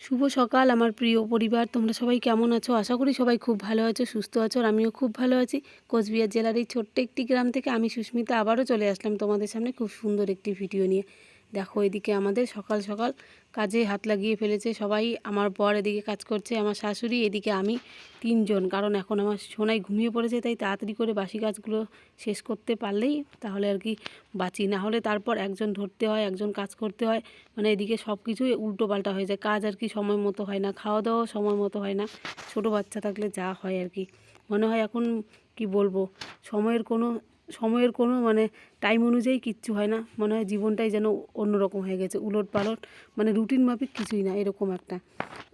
শুভ সকাল, আমার প্রিয় পরিবার। তোমরা সবাই কেমন আছো? আশা করি সবাই খুব ভালো আছো, সুস্থ আছো, আর আমিও খুব ভালো আছি। কোচবিহার জেলার এই ছোট্ট একটি গ্রাম থেকে আমি সুস্মিতা আবারও চলে আসলাম তোমাদের সামনে খুব সুন্দর একটি ভিডিও নিয়ে। দেখো এদিকে আমাদের সকাল সকাল কাজে হাত লাগিয়ে ফেলেছে, সবাই আমার বর এদিকে কাজ করছে, আমার শাশুড়ি, এদিকে আমি তিনজন। কারণ এখন আমার সোনাই ঘুমিয়ে পড়েছে, তাই তাড়াতাড়ি করে বাসি কাজগুলো শেষ করতে পারলেই তাহলে আর কি বাঁচি। না হলে তারপর একজন ধরতে হয়, একজন কাজ করতে হয় মানে এদিকে সব কিছুই উল্টো পাল্টা হয়ে যায়। কাজ আর কি সময় মতো হয় না, খাওয়া দাওয়াও সময় মতো হয় না, ছোটো বাচ্চা থাকলে যা হয় আর কি। মনে হয় এখন কি বলব, সময়ের কোনো সময়ের কোনো মানে টাইম অনুযায়ী কিচ্ছু হয় না। মনে হয় জীবনটাই যেন অন্যরকম হয়ে গেছে। উলট পালট মানে রুটিন মাফিক কিছুই না, এরকম একটা।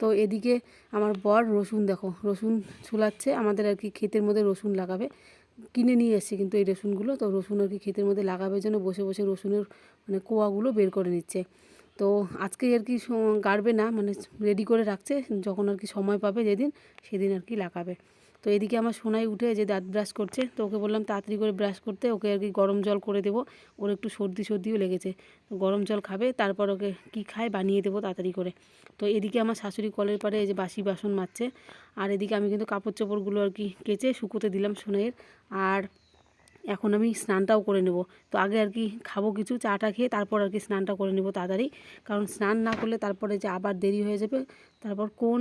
তো এদিকে আমার বর রসুন দেখো, রসুন ছুলাচ্ছে, আমাদের আর কি ক্ষেতের মধ্যে রসুন লাগাবে। কিনে নিয়ে এসছে কিন্তু এই রসুনগুলো, তো রসুন আর কি ক্ষেতের মধ্যে লাগাবে জন্য বসে বসে রসুনের মানে কোয়াগুলো বের করে নিচ্ছে। তো আজকে আর কি গাড়বে না মানে রেডি করে রাখছে, যখন আর কি সময় পাবে যেদিন, সেদিন আর কি লাগাবে। তো এদিকে আমার সোনাই উঠে যে দাঁত ব্রাশ করছে, তো ওকে বললাম তাড়াতাড়ি করে ব্রাশ করতে, ওকে আর কি গরম জল করে দেবো। ওর একটু সর্দি সর্দিও লেগেছে। তো গরম জল খাবে, তারপর ওকে কি খায় বানিয়ে দেবো তাড়াতাড়ি করে। তো এদিকে আমার শাশুড়ি কলের পাড়ে এই যে বাসি বাসন মারছে আর এদিকে আমি কিন্তু কাপড় চোপড়গুলো আর কি কেচে শুকোতে দিলাম সোনাইয়ের। আর এখন আমি স্নানটাও করে নেব। তো আগে আর কি খাব কিছু, চাটা খেয়ে তারপর আর কি স্নানটা করে নেব তাড়াতাড়ি। কারণ স্নান না করলে তারপরে যে আবার দেরি হয়ে যাবে, তারপর কোন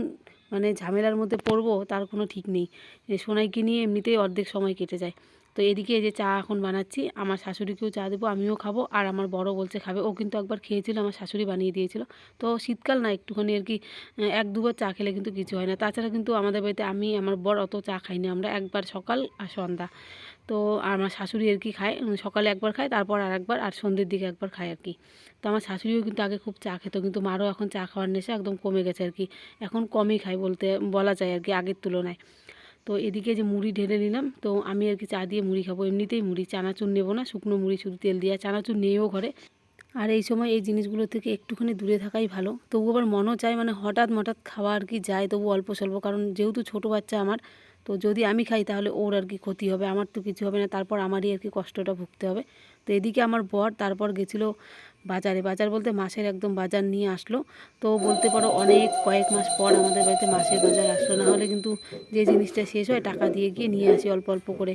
মানে ঝামেলার মধ্যে পড়ব তার কোনো ঠিক নেই। সোনাইকে নিয়ে এমনিতেই অর্ধেক সময় কেটে যায়। তো এদিকে যে চা এখন বানাচ্ছি, আমার শাশুড়িকেও চা দেবো, আমিও খাব। আর আমার বড় বলছে খাবে। ও কিন্তু একবার খেয়েছিল, আমার শাশুড়ি বানিয়ে দিয়েছিল। তো শীতকাল না, একটুখানি আর কি এক দুবার চা খেলে কিন্তু কিছু হয় না। তাছাড়া কিন্তু আমাদের বাড়িতে আমি, আমার বর অত চা খাই না আমরা একবার সকাল আর সন্ধ্যা। তো আমার শাশুড়ি আর কি খায়। সকালে একবার খায়, তারপর আর একবার আর সন্ধ্যের দিকে একবার খায় আর কি। তো আমার শাশুড়িও কিন্তু আগে খুব চা খেত, কিন্তু মারও এখন চা খাওয়ার নেশা একদম কমে গেছে আর কি। এখন কমই খায় বলতে, বলা যায় আর কি আগের তুলনায়। তো এদিকে যে মুড়ি ঢেলে নিলাম, তো আমি আর কি চা দিয়ে মুড়ি খাব, এমনিতেই মুড়ি। চানাচুর নেব না, শুকনো মুড়ি, শুধু তেল দিয়ে চানাচুর নেইও ঘরে। আর এই সময় এই জিনিসগুলো থেকে একটুখানি দূরে থাকাই ভালো। তবু আবার মনও চায় মানে হঠাৎ হঠাৎ খাওয়া আর কি যায়, তবু অল্প স্বল্প, কারণ যেহেতু ছোটো বাচ্চা আমার তো যদি আমি খাই তাহলে ওর আর কি ক্ষতি হবে, আমার তো কিছু হবে না, তারপর আমারই আর কি কষ্টটা ভুগতে হবে। তো এদিকে আমার বর তারপর গেছিল বাজারে, বাজার বলতে মাসের একদম বাজার নিয়ে আসলো। তো বলতে পারো অনেক কয়েক মাস পর আমাদের বাড়িতে মাসের বাজার আসলো, না হলে কিন্তু যে জিনিসটা শেষ হয় টাকা দিয়ে গিয়ে নিয়ে আসি অল্প অল্প করে।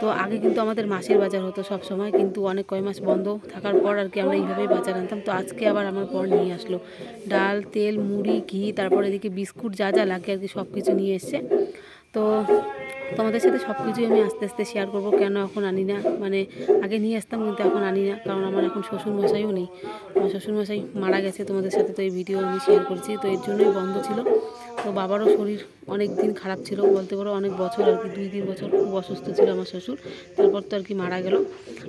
তো আগে কিন্তু আমাদের মাসের বাজার হতো সব সময়, কিন্তু অনেক কয় মাস বন্ধ থাকার পর আর কি আমরা এইভাবেই বাজার আনতাম। তো আজকে আবার আমার বর নিয়ে আসলো। ডাল, তেল, মুড়ি, ঘি, তারপর এদিকে বিস্কুট যা যা লাগে আর কি সব কিছু নিয়ে এসছে। তো তোমাদের সাথে সব কিছুই আমি আস্তে আস্তে শেয়ার করব। কেন এখন আনি না? মানে আগে নিয়ে আসতাম, কিন্তু এখন আনি না, কারণ আমার এখন শ্বশুর মশাইও নেই। আমার শ্বশুর মশাই মারা গেছে, তোমাদের সাথে তো এই ভিডিও আমি শেয়ার করছি, তো এর জন্যই বন্ধ ছিল। তো বাবারও শরীর অনেক দিন খারাপ ছিল, বলতে পারো অনেক বছর আর কি, দুই তিন বছর খুব অসুস্থ ছিল আমার শ্বশুর। তারপর তো আর কি মারা গেল।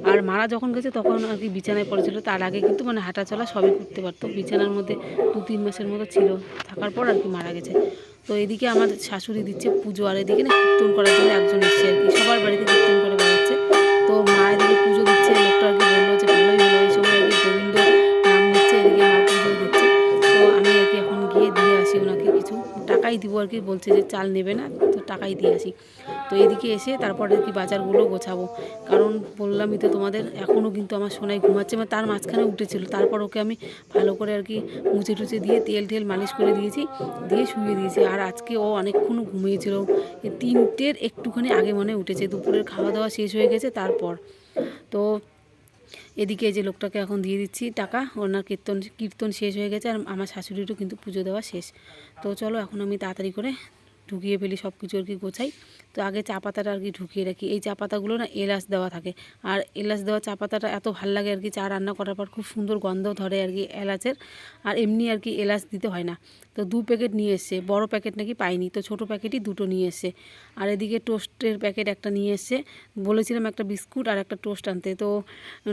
আর মারা যখন গেছে, তখন আর কি বিছানায় পড়েছিল। তার আগে কিন্তু মানে হাঁটা চলা সবই করতে পারতো। বিছানার মধ্যে দু তিন মাসের মতো ছিল, থাকার পর আর কি মারা গেছে। তো এদিকে আমার শাশুড়ি দিচ্ছে পুজো, আর এদিকে না কীর্তন করার জন্য একজন এসছে আর কি। সবার বাড়িতে কীর্তন করে বেড়াচ্ছে। তো মা এদিকে পুজো দিচ্ছে লোকটা আর কি বলল যে আর কি বলছে যে চাল নেবে না, তো টাকাই দিয়ে আসি। তো এদিকে এসে তারপর আর কি বাজারগুলো গোছাবো। কারণ বললামই তো তোমাদের এখনও কিন্তু আমার সোনাই ঘুমাচ্ছে মানে তার মাঝখানে উঠেছিল। তারপর ওকে আমি ভালো করে আর কি মুছে টুচে দিয়ে তেল টেল মালিশ করে দিয়েছি, দিয়ে শুয়ে দিয়েছি। আর আজকে ও অনেকক্ষণ ঘুমিয়েছিল। তিনটের একটুখানি আগে মনে উঠেছে। দুপুরের খাওয়া দাওয়া শেষ হয়ে গেছে তারপর। তো এদিকে যে লোকটাকে এখন দিয়ে দিচ্ছি টাকা, ওনার কীর্তন কীর্তন শেষ হয়ে গেছে আর আমার শাশুড়িরও কিন্তু পুজো দেওয়া শেষ। তো চলো এখন আমি তাড়াতাড়ি করে ঢুকিয়ে ফেলি সব কিছু আর কি গোছাই। তো আগে চা পাতাটা আর কি ঢুকিয়ে রাখি। এই চা পাতাগুলো না এলাচ দেওয়া থাকে। আর এলাচ দেওয়া চা পাতাটা এত ভালো লাগে আর কি, চা রান্না করার পর খুব সুন্দর গন্ধ ধরে আর কি এলাচের। আর এমনি আর কি এলাচ দিতে হয় না। তো দু প্যাকেট নিয়ে এসছে। বড় প্যাকেট নাকি পাইনি, তো ছোট প্যাকেটই দুটো নিয়ে এসছে। আর এদিকে টোস্টের প্যাকেট একটা নিয়ে এসছে। বলেছিলাম একটা বিস্কুট আর একটা টোস্ট আনতে। তো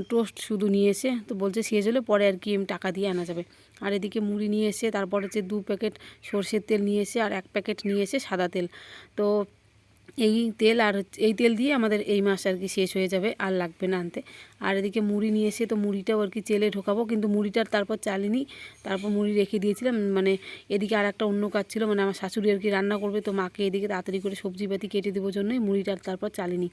টোস্ট শুধু নিয়ে এসে তো বলছে শেষ হলে পরে আর কি টাকা দিয়ে আনা যাবে। আর এদিকে মুড়ি নিয়ে এসে, তারপর হচ্ছে দু প্যাকেট সর্ষের তেল নিয়ে এসে আর এক প্যাকেট নিয়ে এসে সাদা তেল। তো এই তেল আর এই তেল দিয়ে আমাদের এই মাস আর কি শেষ হয়ে যাবে, আর লাগবে না আনতে। আর এদিকে মুড়ি নিয়ে এসে তো মুড়িটাও আর কি চেলে ঢোকাবো, কিন্তু মুড়িটার তারপর চালিনি, তারপর মুড়ি রেখে দিয়েছিলাম। মানে এদিকে আর একটা অন্য কাজ ছিল মানে আমার শাশুড়ি আর কি রান্না করবে, তো মাকে এদিকে তাড়াতাড়ি করে সবজি সবজিপাতি কেটে দেবো জন্যই মুড়িটার তারপর চালিনি।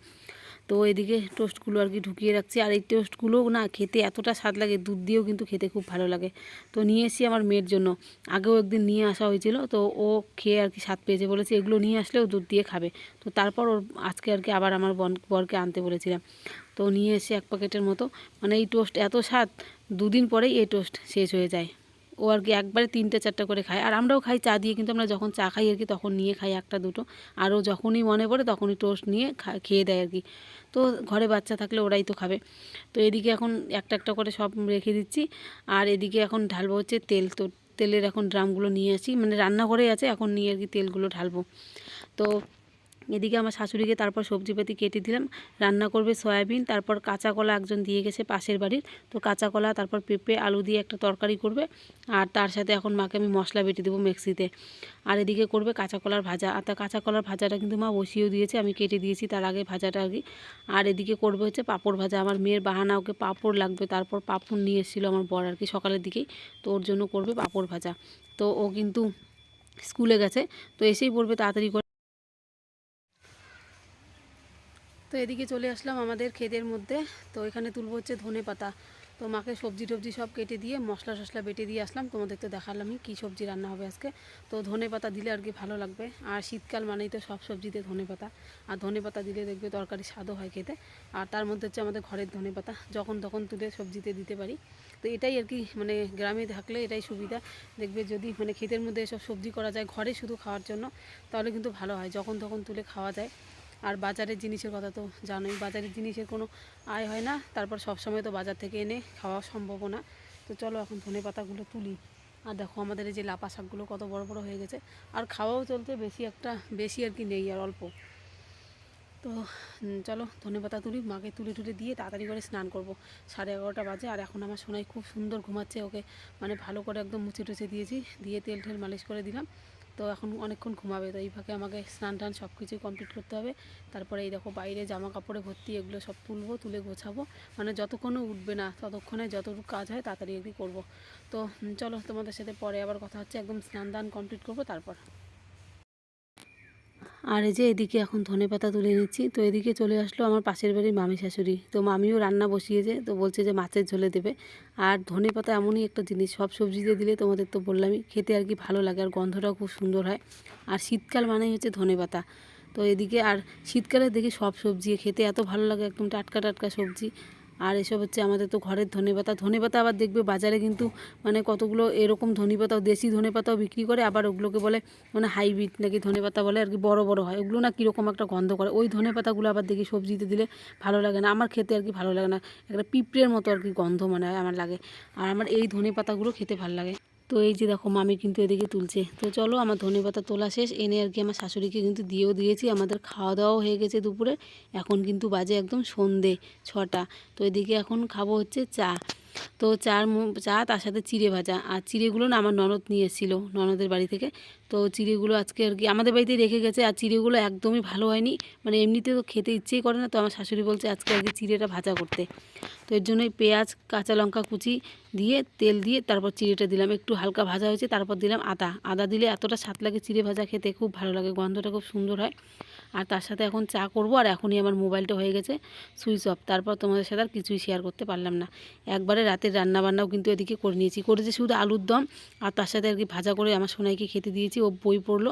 তো এদিকে টোস্টগুলো আর কি ঢুকিয়ে রাখছি। আর এই টোস্টগুলো না খেতে এতটা স্বাদ লাগে, দুধ দিয়েও কিন্তু খেতে খুব ভালো লাগে। তো নিয়ে এসেছি আমার মেয়ের জন্য। আগেও একদিন নিয়ে আসা হয়েছিল, তো ও খেয়ে আর কি স্বাদ পেয়েছে বলেছে, এগুলো নিয়ে আসলেও দুধ দিয়ে খাবে। তো তারপর ওর আজকে আর কি আবার আমার বন, বরকে আনতে বলেছিলাম। তো নিয়ে এসে এক প্যাকেটের মতো মানে এই টোস্ট এত স্বাদ, দুদিন পরেই এই টোস্ট শেষ হয়ে যায়। ও আর কি একবারে তিনটে, চারটে করে খায়। আর আমরাও খাই চা দিয়ে, কিন্তু আমরা যখন চা খাই আর কি তখন নিয়ে খাই একটা, দুটো। আর ও যখনই মনে পড়ে তখনই টোস্ট নিয়ে খেয়ে দেয় আর কি। তো ঘরে বাচ্চা থাকলে ওরাই তো খাবে। তো এদিকে এখন একটা একটা করে সব রেখে দিচ্ছি। আর এদিকে এখন ঢালবো হচ্ছে তেল। তো তেলের এখন ড্রামগুলো নিয়ে আসি। মানে রান্নাঘরেই আছে, এখন নিয়ে আর কি তেলগুলো ঢালবো। তো এদিকে আমার শাশুড়িকে তারপর সবজিপাতি কেটে দিলাম, রান্না করবে সয়াবিন, তারপর কাঁচা কলা একজন দিয়ে গেছে পাশের বাড়ির, তো কাঁচা কলা, তারপর পেঁপে, আলু দিয়ে একটা তরকারি করবে, আর তার সাথে এখন মাকে আমি মশলা বেটে দেবো মিক্সিতে, আর এদিকে করবে কাঁচা কলার ভাজা, আর তা কাঁচা কলার ভাজাটা কিন্তু মা বসিয়েও দিয়েছে, আমি কেটে দিয়েছি তার আগে ভাজাটা আর কি আর এদিকে করবে হচ্ছে পাঁপড় ভাজা, আমার মেয়ের বাহানা ওকে পাঁপড় লাগবে, তারপর পাঁপড় নিয়ে এসেছিল আমার বর আর কি সকালের দিকেই, তো ওর জন্য করবে পাঁপড় ভাজা, তো ও কিন্তু স্কুলে গেছে, তো এসেই পড়বে তাড়াতাড়ি করে তো এদিকে চলে আসলাম আমাদের ক্ষেতের মধ্যে। তো এখানে তুলবো হচ্ছে ধনে পাতা। তো মাকে সবজি টবজি সব কেটে দিয়ে মশলা টশলা বেটে দিয়ে আসলাম। তোমাদের তো দেখালামই কী সবজি রান্না হবে আজকে। তো ধনে পাতা দিলে আর কি ভালো লাগবে। আর শীতকাল মানেই তো সব সবজিতে ধনে পাতা। আর ধনে পাতা দিলে দেখবে তরকারি স্বাদও হয় খেতে। আর তার মধ্যে হচ্ছে আমাদের ঘরের ধনে পাতা। যখন তখন তুলে সবজিতে দিতে পারি। তো এটাই আর কি মানে গ্রামে থাকলে এটাই সুবিধা। দেখবে যদি মানে ক্ষেতের মধ্যে এসব সবজি করা যায়, ঘরে শুধু খাওয়ার জন্য, তাহলে কিন্তু ভালো হয়। যখন তখন তুলে খাওয়া যায়। আর বাজারের জিনিসের কথা তো জানোই, বাজারের জিনিসের কোনো আয় হয় না, তারপর সব সময় তো বাজার থেকে এনে খাওয়া সম্ভব না। তো চলো এখন ধনে পাতাগুলো তুলি। আর দেখো আমাদের এই যে লাপা শাকগুলো কত বড় বড় হয়ে গেছে। আর খাওয়াও চলতে বেশি একটা, বেশি আর কি নেই আর অল্প। তো চলো ধনে পাতা তুলি, মাকে তুলে টুলে দিয়ে তাড়াতাড়ি করে স্নান করব। সাড়ে এগারোটা বাজে, আর এখন আমার সোনাই খুব সুন্দর ঘুমাচ্ছে ওকে। মানে ভালো করে একদম মুছে টুছে দিয়েছি, দিয়ে তেল ঠেল মালিশ করে দিলাম। তো এখন অনেকক্ষণ ঘুমাবে, তো এই ফাঁকে আমাকে স্নান টান সব কিছুই কমপ্লিট করতে হবে। তারপরে এই দেখো বাইরে জামা কাপড়ে ভর্তি, এগুলো সব তুলবো, তুলে গোছাবো। মানে যতক্ষণও উঠবে না, ততক্ষণে যতটুকু কাজ হয় তাড়াতাড়ি আর করব। তো চলো তোমাদের সাথে পরে আবার কথা হচ্ছে, একদম স্নান দান কমপ্লিট করব, তারপর। আর এই যে এদিকে এখন ধনে পাতা তুলে নিচ্ছি, তো এদিকে চলে আসলো আমার পাশের বাড়ির মামি শাশুড়ি। তো মামিও রান্না বসিয়েছে, তো বলছে যে মাছের ঝোলে দেবে। আর ধনে পাতা এমনই একটা জিনিস, সব সবজিতে দিলে তোমাদের তো বললামই, খেতে আর কি ভালো লাগে আর গন্ধটাও খুব সুন্দর হয়। আর শীতকাল মানেই হচ্ছে ধনে পাতা। তো এদিকে আর শীতকালে দেখি সব সবজি, খেতে এত ভালো লাগে একদম টাটকা টাটকা সবজি। আর এসব হচ্ছে আমাদের তো ঘরের ধনেপাতা ধনেপাতা আবার দেখবে বাজারে কিন্তু মানে কতগুলো এরকম ধনেপাতাও দেশি ধনেপাতাও বিক্রি করে, আবার ওগুলোকে বলে মানে হাইব্রিড নাকি ধনেপাতা বলে আর কি, বড় বড় হয়। ওগুলো না কীরকম একটা গন্ধ করে। ওই ধনেপাতাগুলো আবার দেখি সবজিতে দিলে ভালো লাগে না। আমার খেতে আর কি ভালো লাগে না। একটা পিঁপড়ের মতো আর কি গন্ধ মানে আমার লাগে। আর আমার এই ধনেপাতাগুলো খেতে ভালো লাগে। তো এই যে দেখো মামি কিন্তু এদিকে তুলছে। তো চলো আমার ধনে পাতা তোলা শেষ। এনে আর কি আমার শাশুড়িকে কিন্তু দিয়েও দিয়েছি। আমাদের খাওয়া দাওয়াও হয়ে গেছে দুপুরে। এখন কিন্তু বাজে একদম সন্ধে ছটা। তো এদিকে এখন খাব হচ্ছে চা। তো চার চা, তার সাথে চিড়ে ভাজা। আর চিড়েগুলো না আমার ননদ নিয়ে এসেছিল ননদের বাড়ি থেকে। তো চিড়েগুলো আজকে আর কি আমাদের বাড়িতে রেখে গেছে, আর চিড়েগুলো একদমই ভালো হয়নি। মানে এমনিতে তো খেতে ইচ্ছেই করে না, তো আমার শাশুড়ি বলছে আজকে আর কি চিড়েটা ভাজা করতে। তো এর জন্যই পেঁয়াজ, কাঁচা লঙ্কা কুচি দিয়ে, তেল দিয়ে তারপর চিড়েটা দিলাম। একটু হালকা ভাজা হয়েছে, তারপর দিলাম আদা। আদা দিলে এতটা স্বাদ লাগে চিড়ে ভাজা খেতে, খুব ভালো লাগে, গন্ধটা খুব সুন্দর হয়। আর তার সাথে এখন চা করব আর এখনই আমার মোবাইলটা হয়ে গেছে সুইচ অফ। তারপর তোমাদের সাথে আর কিছুই শেয়ার করতে পারলাম না। একবারে রাতের রান্না বান্নাও কিন্তু এদিকে করে নিয়েছি। করেছি শুধু আলুর দম আর তার সাথে আর কি ভাজা করে আমার সোনাইকে খেতে দিয়েছি। ও বই পড়ল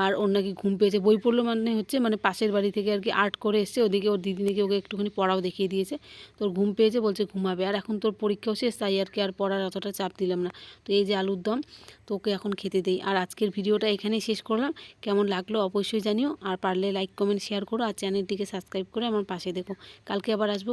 আর ওর নাকি ঘুম পেয়েছে। বই পড়ল মানে হচ্ছে মানে পাশের বাড়ি থেকে আর কি আর্ট করে এসছে। ওদিকে ওর দিদি নাকি ওকে একটুখানি পড়াও দেখিয়ে দিয়েছে। তোর ঘুম পেয়েছে বলছে ঘুমাবে। আর এখন তোর পরীক্ষাও শেষ, তাই আর কি আর পড়ার অতটা চাপ দিলাম না। তো এই যে আলুর দম তো ওকে এখন খেতে দেই। আর আজকের ভিডিওটা এখানেই শেষ করলাম। কেমন লাগল অবশ্যই জানিও। আর পারলে লাইক কমেন্ট শেয়ার করো আর চ্যানেলটিকে সাবস্ক্রাইব করে আমার পাশে দেখো। কালকে আবার আসব